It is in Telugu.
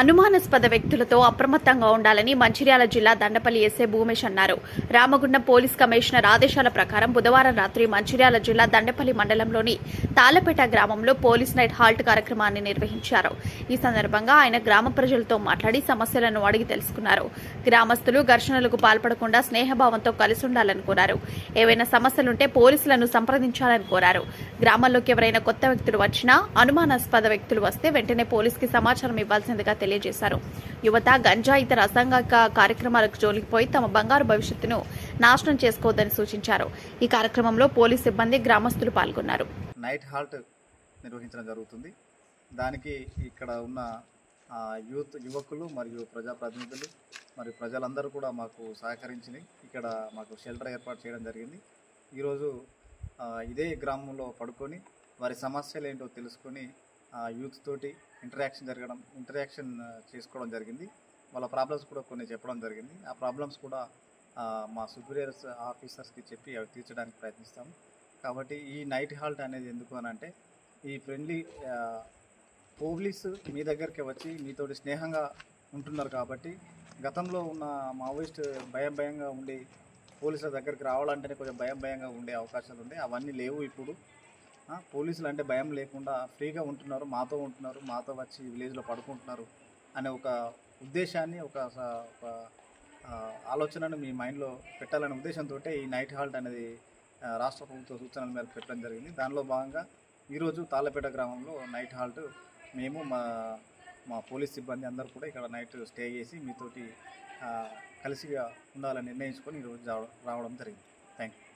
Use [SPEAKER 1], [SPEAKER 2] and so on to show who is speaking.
[SPEAKER 1] అనుమానాస్పద వ్యక్తులతో అప్రమత్తంగా ఉండాలని మంచిర్యాల జిల్లా దండపల్లి ఎస్ఏ భూమేష్ అన్నారు. రామగుండం పోలీస్ కమిషనర్ ఆదేశాల ప్రకారం బుధవారం రాత్రి మంచిర్యాల జిల్లా దండపల్లి మండలంలోని తాళ్ళపేట గ్రామంలో పోలీస్ నైట్ హాల్ట్ కార్యక్రమాన్ని నిర్వహించారు. ఈ సందర్భంగా ఆయన గ్రామ ప్రజలతో మాట్లాడి సమస్యలను అడిగి తెలుసుకున్నారు. గ్రామస్తులు ఘర్షణలకు పాల్పడకుండా స్నేహభావంతో కలిసి ఉండాలని కోరారు. ఏవైనా సమస్యలుంటే పోలీసులను సంప్రదించాలని కోరారు. గ్రామాల్లోకి ఎవరైనా కొత్త వ్యక్తులు వచ్చినా అనుమానాస్పద వ్యక్తులు వస్తే వెంటనే పోలీసుకి సమాచారం ఇవ్వాల్సిందిగా తెలియజేశారు. యువత గంజా ఇతర అసాంఘిక కార్యక్రమాలకు జోలికిపోయి తమ బంగారు భవిష్యత్తును నాశనం చేసుకోవద్దని సూచించారు. ఈ కార్యక్రమంలో పోలీస్ సిబ్బంది గ్రామస్తులు పాల్గొన్నారు.
[SPEAKER 2] నైట్ హాల్ట్ నిర్వహించడం జరుగుతుంది. దానికి ఇక్కడ ఉన్న యూత్ యువకులు మరియు ప్రజాప్రతినిధులు మరియు ప్రజలందరూ కూడా మాకు సహకరించి ఇక్కడ మాకు షెల్టర్ ఏర్పాటు చేయడం జరిగింది. ఈరోజు ఇదే గ్రామంలో పడుకొని వారి సమస్యలు ఏంటో తెలుసుకొని యూత్ తోటి ఇంటరాక్షన్ జరగడం ఇంటరాక్షన్ చేసుకోవడం జరిగింది. వాళ్ళ ప్రాబ్లమ్స్ కూడా కొన్ని చెప్పడం జరిగింది. ఆ ప్రాబ్లమ్స్ కూడా మా సుపీరియర్స్ ఆఫీసర్స్కి చెప్పి అవి తీర్చడానికి ప్రయత్నిస్తాము. కాబట్టి ఈ నైట్ హాల్ట్ అనేది ఎందుకు అని అంటే ఈ ఫ్రెండ్లీ పోలీస్ మీ దగ్గరికి వచ్చి మీతోటి స్నేహంగా ఉంటున్నారు కాబట్టి గతంలో ఉన్న మావోయిస్ట్ భయం భయంగా ఉండి పోలీసుల దగ్గరికి రావాలంటేనే కొంచెం భయం భయంగా ఉండే అవకాశాలు ఉండే. అవన్నీ లేవు ఇప్పుడు. పోలీసులు అంటే భయం లేకుండా ఫ్రీగా ఉంటున్నారు మాతో ఉంటున్నారు మాతో వచ్చి విలేజ్లో పడుకుంటున్నారు అనే ఒక ఉద్దేశాన్ని ఒక ఒక ఆలోచనను మీ మైండ్లో పెట్టాలనే ఉద్దేశంతో ఈ నైట్ హాల్ట్ అనేది రాష్ట్ర ప్రభుత్వ సూచనల మేరకు పెట్టడం జరిగింది. దానిలో భాగంగా ఈరోజు తాళ్ళపేట గ్రామంలో నైట్ హాల్ట్ మేము మా మా పోలీస్ సిబ్బంది అందరూ కూడా ఇక్కడ నైట్ స్టే చేసి మీతోటి కలిసిగా ఉండాలని నిర్ణయించుకొని ఈరోజు రావడం జరిగింది. Thank you